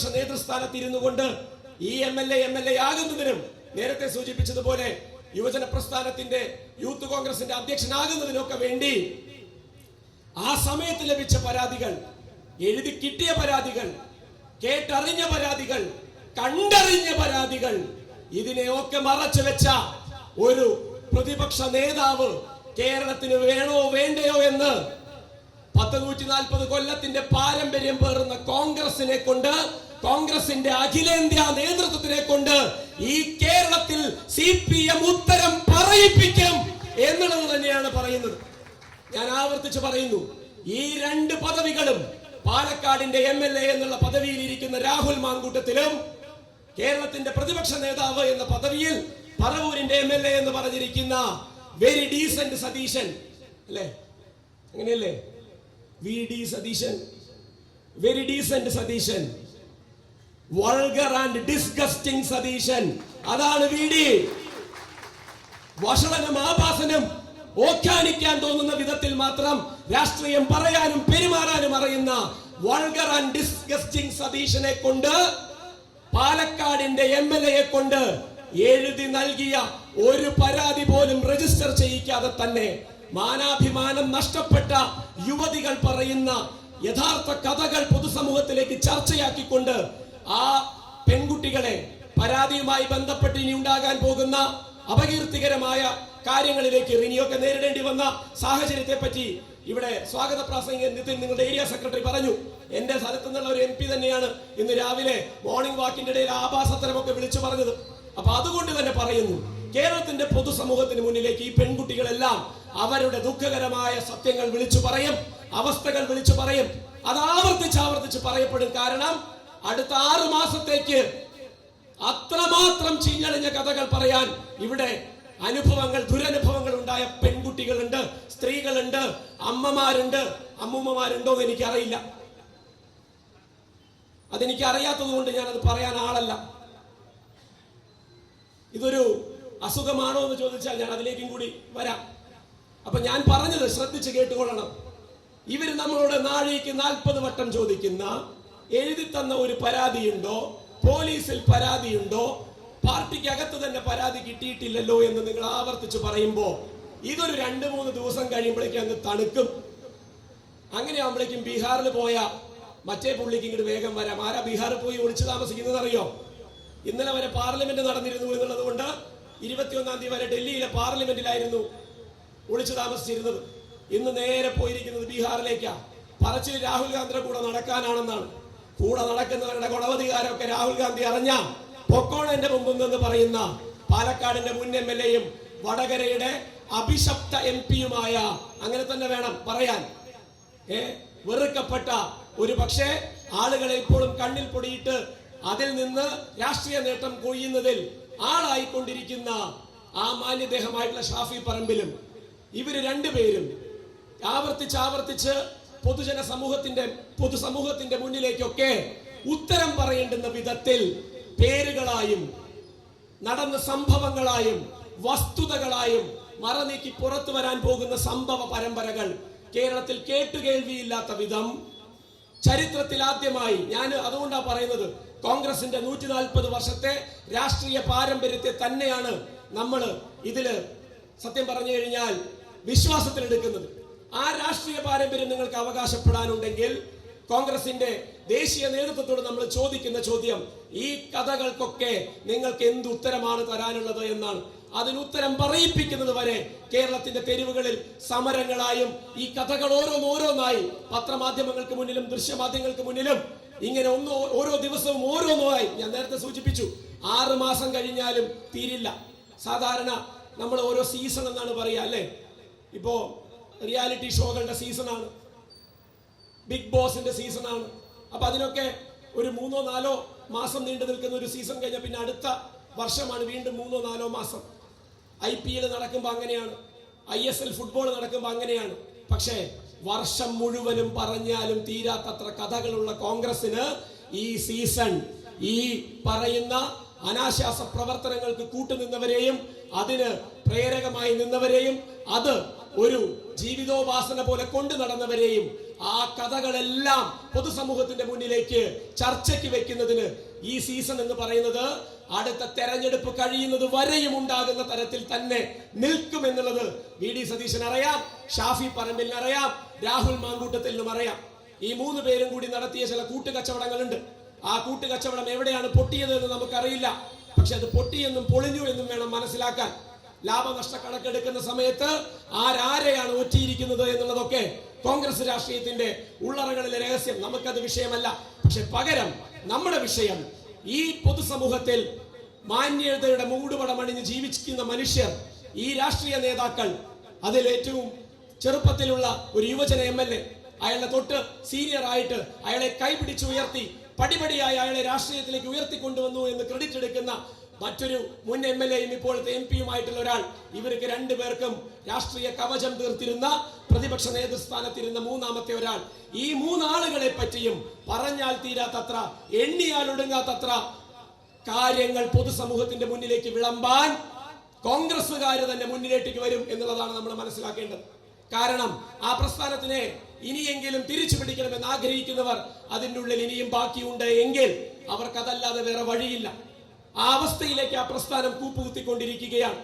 പ്രതിപക്ഷ നേതൃസ്ഥാനത്ത് ഇരുന്നു കൊണ്ട് ഈ M L A M L A ആകുന്നതിനും നേരത്തെ സൂചിപ്പിച്ചതുപോലെ യുവജന പ്രസ്ഥാനത്തിന്റെ യൂത്ത് കോൺഗ്രസിന്റെ അധ്യക്ഷനാകുന്നതിനൊക്കെ വേണ്ടി ആ സമയത്ത് ലഭിച്ച പരാതികൾ എഴുതി കിട്ടിയ പരാതികൾ കേട്ടറിഞ്ഞ പരാതികൾ കണ്ടറിഞ്ഞ പരാതികൾ ഇതിനെയൊക്കെ മറച്ചു വെച്ച ഒരു പ്രതിപക്ഷ നേതാവ് കേരളത്തിന് വേണോ വേണ്ടയോ എന്ന് പത്ത് നൂറ്റി നാൽപ്പത് കൊല്ലത്തിന്റെ പാരമ്പര്യം പേറുന്ന കോൺഗ്രസിനെ കൊണ്ട് കോൺഗ്രസിന്റെ അഖിലേന്ത്യാ നേതൃത്വത്തിനെ കൊണ്ട് ഈ കേരളത്തിൽ സി പി എം ഉത്തരം പറയിപ്പിക്കും എന്നുള്ളത് തന്നെയാണ് പറയുന്നത്. ഞാൻ ആവർത്തിച്ച് പറയുന്നു ഈ രണ്ട് പദവികളും പാലക്കാടിന്റെ എം എൽ എ എന്നുള്ള പദവിയിൽ ഇരിക്കുന്ന രാഹുൽ മാങ്കൂട്ടത്തിലും കേരളത്തിന്റെ പ്രതിപക്ഷ നേതാവ് എന്ന പദവിയിൽ പറവൂരിന്റെ എം എൽ എ എന്ന് പറഞ്ഞിരിക്കുന്ന വെരി ഡീസന്റ് സതീശൻ അല്ലേ? അങ്ങനെയല്ലേ? V D Satheesan. Very decent Satheesan. Vulgar and disgusting Satheesan. അതാണ് വി ഡി. വഷളനും ആഭാസനും ഓഖ്യാനിക്കാൻ തോന്നുന്ന വിധത്തിൽ മാത്രം രാഷ്ട്രീയം പറയാനും പെരുമാറാനും അറിയുന്ന വൾഗർ ആൻഡ് ഡിസ്ഗസ്റ്റിംഗ് സതീശനെ കൊണ്ട് പാലക്കാടിന്റെ എം എൽ എയെ കൊണ്ട് എഴുതി നൽകിയ ഒരു പരാതി പോലും രജിസ്റ്റർ ചെയ്യിക്കാതെ തന്നെ മാനാഭിമാനം നഷ്ടപ്പെട്ട യുവതികൾ പറയുന്ന യഥാർത്ഥ കഥകൾ പൊതുസമൂഹത്തിലേക്ക് ചർച്ചയാക്കിക്കൊണ്ട് ആ പെൺകുട്ടികളെ പരാതിയുമായി ബന്ധപ്പെട്ട് ഇനി ഉണ്ടാകാൻ പോകുന്ന അപകീർത്തികരമായ കാര്യങ്ങളിലേക്ക് ഇനിയൊക്കെ നേരിടേണ്ടി വന്ന സാഹചര്യത്തെ പറ്റി ഇവിടെ സ്വാഗത പ്രാസംഗികൻ നിതിൻ നിങ്ങളുടെ ഏരിയ സെക്രട്ടറി പറഞ്ഞു. എന്റെ സ്ഥലത്ത് നിന്നുള്ള ഒരു എം പി തന്നെയാണ് ഇന്ന് രാവിലെ മോർണിംഗ് വാക്കിന്റെ ഇടയിൽ ആഭാസത്തരമൊക്കെ വിളിച്ചു പറഞ്ഞത്. അപ്പൊ അതുകൊണ്ട് തന്നെ പറയുന്നു കേരളത്തിന്റെ പൊതുസമൂഹത്തിന് മുന്നിലേക്ക് ഈ പെൺകുട്ടികളെല്ലാം അവരുടെ ദുഃഖകരമായ സത്യങ്ങൾ വിളിച്ചു പറയും അവസ്ഥകൾ വിളിച്ചു പറയും. അത് ആവർത്തിച്ച് ആവർത്തിച്ച് പറയപ്പെടും. കാരണം അടുത്ത ആറു മാസത്തേക്ക് അത്രമാത്രം ചീഞ്ഞളിഞ്ഞ കഥകൾ പറയാൻ ഇവിടെ അനുഭവങ്ങൾ ദുരനുഭവങ്ങൾ ഉണ്ടായ പെൺകുട്ടികളുണ്ട് സ്ത്രീകളുണ്ട് അമ്മമാരുണ്ട്. അമ്മൂമ്മമാരുണ്ടോ എന്ന് എനിക്കറിയില്ല. അതെനിക്ക് അറിയാത്തത് കൊണ്ട് ഞാനത് പറയാൻ ആളല്ല. ഇതൊരു അസുഖമാണോ എന്ന് ചോദിച്ചാൽ ഞാൻ അതിലേക്കും കൂടി വരാം. അപ്പൊ ഞാൻ പറഞ്ഞത് ശ്രദ്ധിച്ച് കേട്ടുകൊള്ളണം. ഇവർ നമ്മളോട് നാഴിക്ക് നാൽപ്പത് വട്ടം ചോദിക്കുന്ന എഴുതി തന്ന ഒരു പരാതിയുണ്ടോ? പോലീസിൽ പരാതിയുണ്ടോ? പാർട്ടിക്ക് അകത്ത് തന്നെ പരാതി കിട്ടിയിട്ടില്ലല്ലോ എന്ന് നിങ്ങൾ ആവർത്തിച്ച് പറയുമ്പോൾ ഇതൊരു രണ്ട് മൂന്ന് ദിവസം കഴിയുമ്പോഴേക്കും അങ്ങ് തണുക്കും. അങ്ങനെ ആകുമ്പോഴേക്കും ബീഹാറിൽ പോയ മറ്റേ പുള്ളിക്ക് ഇങ്ങോട്ട് വേഗം വരാം. ആരാ ബീഹാറിൽ പോയി ഒളിച്ചു താമസിക്കുന്നത് അറിയോ ഇന്നലെ വരെ പാർലമെന്റ് നടന്നിരുന്നു എന്നുള്ളത് കൊണ്ട് ഇരുപത്തിയൊന്നാം തീയതി വരെ ഡൽഹിയിലെ പാർലമെന്റിലായിരുന്നു ഒളിച്ചു താമസിച്ചിരുന്നത്. ഇന്ന് നേരെ പോയിരിക്കുന്നത് ബീഹാറിലേക്കാണ് പറച്ചിൽ രാഹുൽ ഗാന്ധിയുടെ കൂടെ നടക്കാനാണെന്നാണ്. കൂടെ നടക്കുന്നവരുടെ ഗുണവധികാരമൊക്കെ രാഹുൽ ഗാന്ധി അറിഞ്ഞ. പൊക്കോണന്റെ മുമ്പിൽ നിന്ന് പറയുന്ന പാലക്കാടിന്റെ മുൻ എം എൽ എയും വടകരയുടെ അഭിശപ്ത എം പിയുമായ അങ്ങനെ തന്നെ വേണം പറയാൻ. ഏ വെറുക്കപ്പെട്ട ഒരു പക്ഷേ ആളുകളെ ഇപ്പോഴും കണ്ണിൽ പൊടിയിട്ട് അതിൽ നിന്ന് രാഷ്ട്രീയ നേട്ടം കൊയ്യുന്നതിൽ ആളായിക്കൊണ്ടിരിക്കുന്ന ആ മാന്യദേഹമായിട്ടുള്ള ഷാഫി പറമ്പിലും ഇവർ രണ്ടുപേരും ആവർത്തിച്ച് ആവർത്തിച്ച് പൊതുജന സമൂഹത്തിന്റെ പൊതുസമൂഹത്തിന്റെ മുന്നിലേക്കൊക്കെ ഉത്തരം പറയേണ്ടുന്ന വിധത്തിൽ പേരുകളായും നടന്ന സംഭവങ്ങളായും വസ്തുതകളായും മറനീക്കി പുറത്തു വരാൻ പോകുന്ന സംഭവ പരമ്പരകൾ കേരളത്തിൽ കേട്ടുകേൾവിയില്ലാത്ത വിധം ചരിത്രത്തിൽ ആദ്യമായി ഞാൻ അതുകൊണ്ടാണ് പറയുന്നത് കോൺഗ്രസിന്റെ നൂറ്റി നാൽപ്പത് വർഷത്തെ രാഷ്ട്രീയ പാരമ്പര്യത്തെ തന്നെയാണ് നമ്മൾ ഇതിൽ സത്യം പറഞ്ഞു കഴിഞ്ഞാൽ വിശ്വാസത്തിലെടുക്കുന്നത് ആ രാഷ്ട്രീയ പാരമ്പര്യം നിങ്ങൾക്ക് അവകാശപ്പെടാനുണ്ടെങ്കിൽ കോൺഗ്രസിന്റെ ദേശീയ നേതൃത്വത്തോട് നമ്മൾ ചോദിക്കുന്ന ചോദ്യം ഈ കഥകൾക്കൊക്കെ നിങ്ങൾക്ക് എന്ത് ഉത്തരമാണ് തരാനുള്ളത് എന്നാണ്. അതിന് ഉത്തരം പറയിപ്പിക്കുന്നത് വരെ കേരളത്തിന്റെ തെരുവുകളിൽ സമരങ്ങളായും ഈ കഥകൾ ഓരോന്നോരോന്നായി പത്രമാധ്യമങ്ങൾക്ക് മുന്നിലും ദൃശ്യമാധ്യമങ്ങൾക്ക് മുന്നിലും ഇങ്ങനെ ഒന്ന് ഓരോ ദിവസവും ഓരോന്നുമായി ഞാൻ നേരത്തെ സൂചിപ്പിച്ചു ആറ് മാസം കഴിഞ്ഞാലും തീരില്ല. സാധാരണ നമ്മൾ ഓരോ സീസൺ എന്നാണ് പറയുക അല്ലേ? ഇപ്പോ റിയാലിറ്റി ഷോകളുടെ സീസണാണ് ബിഗ് ബോസിന്റെ സീസണാണ് അപ്പൊ അതിനൊക്കെ ഒരു മൂന്നോ നാലോ മാസം നീണ്ടു നിൽക്കുന്ന ഒരു സീസൺ കഴിഞ്ഞാൽ പിന്നെ അടുത്ത വർഷമാണ് വീണ്ടും മൂന്നോ നാലോ മാസം. ഐ പി എൽ നടക്കുമ്പോൾ അങ്ങനെയാണ്. ഐ എസ് എൽ ഫുട്ബോൾ നടക്കുമ്പോൾ അങ്ങനെയാണ്. പക്ഷേ വർഷം മുഴുവനും പറഞ്ഞാലും തീരാത്തത്ര കഥകളുള്ള കോൺഗ്രസിന് ഈ സീസൺ ഈ പറയുന്ന അനാശാസ പ്രവർത്തനങ്ങൾക്ക് കൂട്ടുനിന്നവരെയും അതിന് പ്രേരകമായി നിന്നവരെയും അത് ഒരു ജീവിതോപാസന പോലെ കൊണ്ടു നടന്നവരെയും ആ കഥകളെല്ലാം പൊതുസമൂഹത്തിന്റെ മുന്നിലേക്ക് ചർച്ചയ്ക്ക് വെക്കുന്നതിന് ഈ സീസൺ എന്ന് പറയുന്നത് അടുത്ത തെരഞ്ഞെടുപ്പ് കഴിയുന്നത് വരെയും ഉണ്ടാകുന്ന തരത്തിൽ തന്നെ നിൽക്കും എന്നുള്ളത് വി ഡി സതീശൻ അറിയാം ഷാഫി പറമ്പിലിന് അറിയാം രാഹുൽ മാങ്കൂട്ടത്തിനും അറിയാം. ഈ മൂന്ന് പേരും കൂടി നടത്തിയ ചില കൂട്ടുകച്ചവടങ്ങളുണ്ട്. ആ കൂട്ടുകച്ചവടം എവിടെയാണ് പൊട്ടിയത് എന്ന് നമുക്കറിയില്ല. പക്ഷെ അത് പൊട്ടിയെന്നും പൊളിഞ്ഞു എന്നും വേണം മനസ്സിലാക്കാൻ. ലാഭനഷ്ട കണക്കെടുക്കുന്ന സമയത്ത് ആരാരെയാണ് ഒറ്റയിരിക്കുന്നത് എന്നുള്ളതൊക്കെ കോൺഗ്രസ് രാഷ്ട്രീയത്തിന്റെ ഉള്ളറകളിലെ രഹസ്യം. നമുക്കത് വിഷയമല്ല. പക്ഷെ പകരം നമ്മുടെ വിഷയം ഈ പൊതുസമൂഹത്തിൽ മാന്യതയുടെ മൂടുപടം അണിഞ്ഞ് ജീവിക്കുന്ന മനുഷ്യർ ഈ രാഷ്ട്രീയ നേതാക്കൾ അതിൽ ഏറ്റവും ചെറുപ്പത്തിലുള്ള ഒരു യുവജന എം എൽ എ അയാളുടെ തൊട്ട് സീനിയർ ആയിട്ട് അയാളെ കൈപിടിച്ച് ഉയർത്തി പടിപടിയായി അയാളെ രാഷ്ട്രീയത്തിലേക്ക് ഉയർത്തിക്കൊണ്ടുവന്നു എന്ന് ക്രെഡിറ്റ് എടുക്കുന്ന മറ്റൊരു മുൻ എം എൽ എയും ഇപ്പോഴത്തെ എം പിയുമായിട്ടുള്ള ഒരാൾ. ഇവർക്ക് രണ്ടുപേർക്കും രാഷ്ട്രീയ കവചം തീർത്തിരുന്ന പ്രതിപക്ഷ നേതൃസ്ഥാനത്തിരുന്ന മൂന്നാമത്തെ ഒരാൾ. ഈ മൂന്നാളുകളെ പറ്റിയും പറഞ്ഞാൽ തീരാത്തത്ര എണ്ണിയാൽ ഒടുങ്ങാത്തത്ര കാര്യങ്ങൾ പൊതുസമൂഹത്തിന്റെ മുന്നിലേക്ക് വിളമ്പാൻ കോൺഗ്രസ്സുകാർ തന്നെ മുന്നിലേക്ക് വരും എന്നുള്ളതാണ് നമ്മൾ മനസ്സിലാക്കേണ്ടത്. കാരണം ആ പ്രസ്ഥാനത്തിനെ ഇനിയെങ്കിലും തിരിച്ചു പിടിക്കണമെന്ന് ആഗ്രഹിക്കുന്നവർ അതിനുള്ളിൽ ഇനിയും ബാക്കിയുണ്ട് എങ്കിൽ അവർക്കതല്ലാതെ വേറെ വഴിയില്ല. ആ അവസ്ഥയിലേക്ക് ആ പ്രസ്ഥാനം കൂപ്പുകുത്തിക്കൊണ്ടിരിക്കുകയാണ്.